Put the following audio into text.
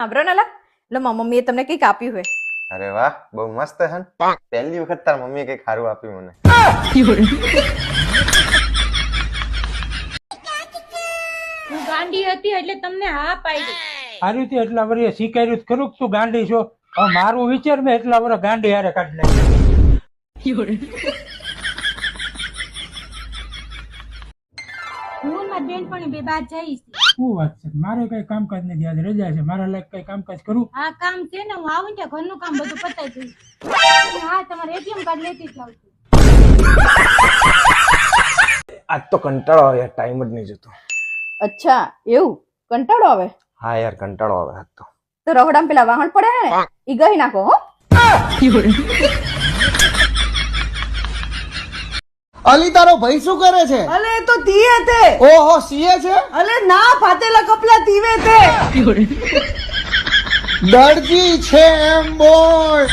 સાંભળો ને લા એટલે મારી મમ્મીએ તમને કંઈક આપ્યું હોય. અરે વાહ બહુ મસ્ત હે ને પહેલી વખત તાર મમ્મીએ કઈ સારું આપ્યું મને. હું ગાંડી હતી એટલે તમને હા પાડી સારી રીતે એટલા વર્ષે શીખાયું ખરું તું ગાંડી છો? મારું વિચાર મેં એટલા વર્ષ ગાંડી હારે કાઢી નાખી હું ને મારી બેનપણી બે બાદ જઈશ. શું વાત છે? મારે કઈ કામકાજ નથી. આજે રજા છે. મારા લાયક કઈ કામકાજ કરું? આ કામ છે ને. હું આવું ને ત્યાં ઘરનું કામ બધું પતાવી દઈશ. હા તમારે એટીએમ કાર્ડ લેતી જ આવું આજ તો કંટાળો આવે યાર. ટાઈમ જ નહીં જતો. અચ્છા એવું? કંટાળો આવે? હા યાર કંટાળો આવે આજ તો. તો રહોડામાં પેલા વાહણ પડે હે ને? ઈ ગઈ નાખો હો. અલી તારો ભાઈ શું કરે છે? અલે એ તો તીએ તે. ઓહો સીએ છે? અલે ના ફાટેલા કપલા તીવે તે. દરજી છે એમ બોલ.